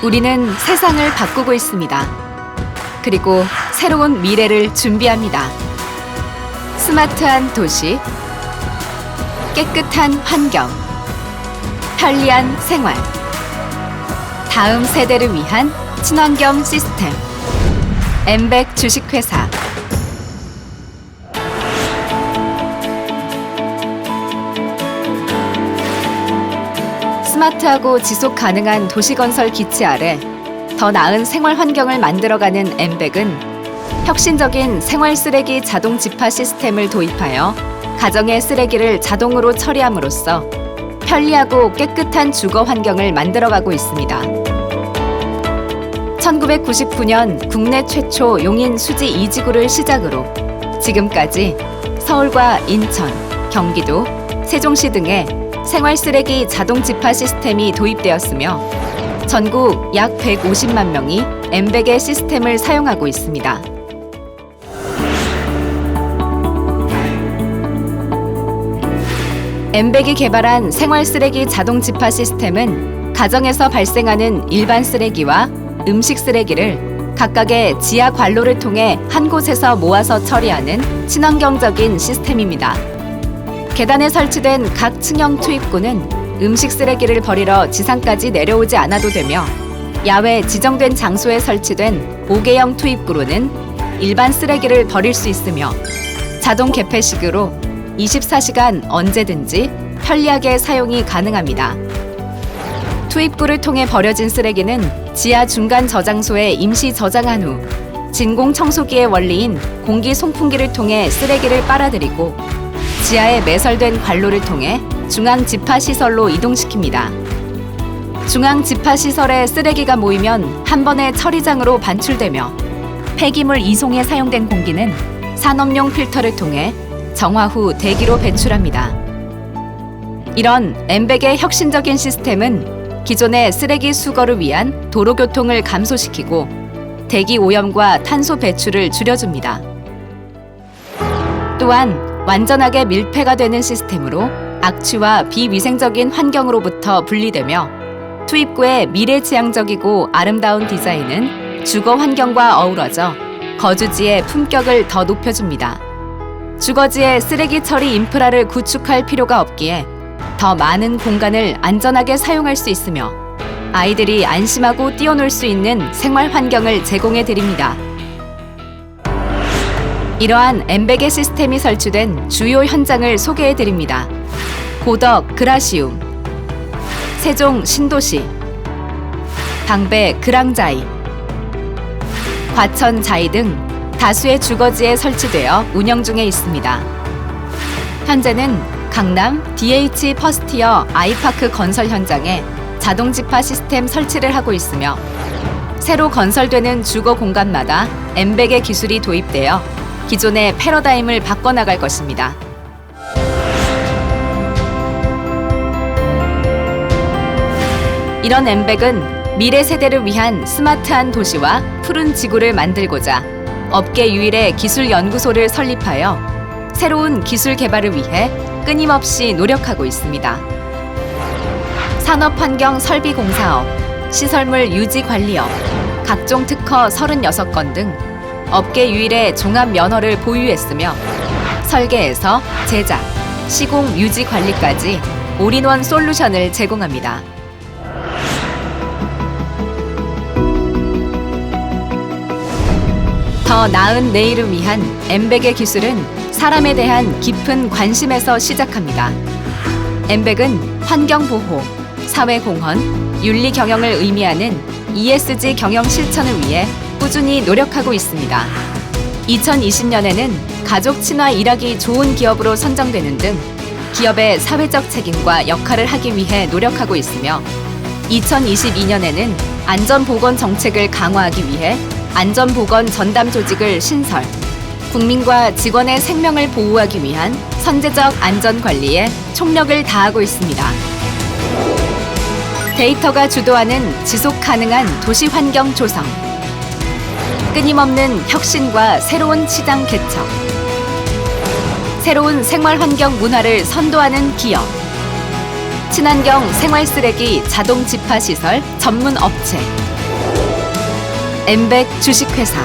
우리는 세상을 바꾸고 있습니다. 그리고 새로운 미래를 준비합니다. 스마트한 도시, 깨끗한 환경, 편리한 생활. 다음 세대를 위한 친환경 시스템. 엠백 주식회사. 스마트하고 지속 가능한 도시 건설 기치 아래 더 나은 생활 환경을 만들어가는 엠백은 혁신적인 생활 쓰레기 자동 집화 시스템을 도입하여 가정의 쓰레기를 자동으로 처리함으로써 편리하고 깨끗한 주거 환경을 만들어가고 있습니다. 1999년 국내 최초 용인 수지 2지구를 시작으로 지금까지 서울과 인천, 경기도, 세종시 등의 생활 쓰레기 자동 집화 시스템이 도입되었으며 전국 약 150만 명이 엠백의 시스템을 사용하고 있습니다. 엠백이 개발한 생활 쓰레기 자동 집화 시스템은 가정에서 발생하는 일반 쓰레기와 음식 쓰레기를 각각의 지하 관로를 통해 한 곳에서 모아서 처리하는 친환경적인 시스템입니다. 계단에 설치된 각 층형 투입구는 음식 쓰레기를 버리러 지상까지 내려오지 않아도 되며 야외 지정된 장소에 설치된 5개형 투입구로는 일반 쓰레기를 버릴 수 있으며 자동 개폐식으로 24시간 언제든지 편리하게 사용이 가능합니다. 투입구를 통해 버려진 쓰레기는 지하 중간 저장소에 임시 저장한 후 진공 청소기의 원리인 공기 송풍기를 통해 쓰레기를 빨아들이고 지하에 매설된 관로를 통해 중앙 집화 시설로 이동시킵니다. 중앙 집화 시설에 쓰레기가 모이면 한 번에 처리장으로 반출되며 폐기물 이송에 사용된 공기는 산업용 필터를 통해 정화 후 대기로 배출합니다. 이런 엠백의 혁신적인 시스템은 기존의 쓰레기 수거를 위한 도로 교통을 감소시키고 대기 오염과 탄소 배출을 줄여줍니다. 또한 완전하게 밀폐가 되는 시스템으로 악취와 비위생적인 환경으로부터 분리되며 투입구의 미래지향적이고 아름다운 디자인은 주거 환경과 어우러져 거주지의 품격을 더 높여줍니다. 주거지의 쓰레기 처리 인프라를 구축할 필요가 없기에 더 많은 공간을 안전하게 사용할 수 있으며 아이들이 안심하고 뛰어놀 수 있는 생활 환경을 제공해 드립니다. 이러한 엠베게 시스템이 설치된 주요 현장을 소개해 드립니다. 고덕 그라시움, 세종 신도시, 방배 그랑자이, 과천 자이 등 다수의 주거지에 설치되어 운영 중에 있습니다. 현재는 강남 DH 퍼스티어 아이파크 건설 현장에 자동 집화 시스템 설치를 하고 있으며 새로 건설되는 주거 공간마다 엠백의 기술이 도입되어 기존의 패러다임을 바꿔나갈 것입니다. 이런 엠백은 미래 세대를 위한 스마트한 도시와 푸른 지구를 만들고자 업계 유일의 기술 연구소를 설립하여 새로운 기술 개발을 위해 끊임없이 노력하고 있습니다. 산업환경 설비 공사업, 시설물 유지 관리업, 각종 특허 36건 등 업계 유일의 종합 면허를 보유했으며 설계에서 제작, 시공 유지 관리까지 올인원 솔루션을 제공합니다. 더 나은 내일을 위한 엠백의 기술은 사람에 대한 깊은 관심에서 시작합니다. 엠백은 환경보호, 사회공헌, 윤리경영을 의미하는 ESG 경영 실천을 위해 꾸준히 노력하고 있습니다. 2020년에는 가족 친화 일하기 좋은 기업으로 선정되는 등 기업의 사회적 책임과 역할을 하기 위해 노력하고 있으며 2022년에는 안전보건 정책을 강화하기 위해 안전보건 전담 조직을 신설, 국민과 직원의 생명을 보호하기 위한 선제적 안전 관리에 총력을 다하고 있습니다. 데이터가 주도하는 지속 가능한 도시 환경 조성, 끊임없는 혁신과 새로운 시장 개척, 새로운 생활 환경 문화를 선도하는 기업, 친환경 생활 쓰레기 자동 집화 시설 전문 업체. 엠백 주식회사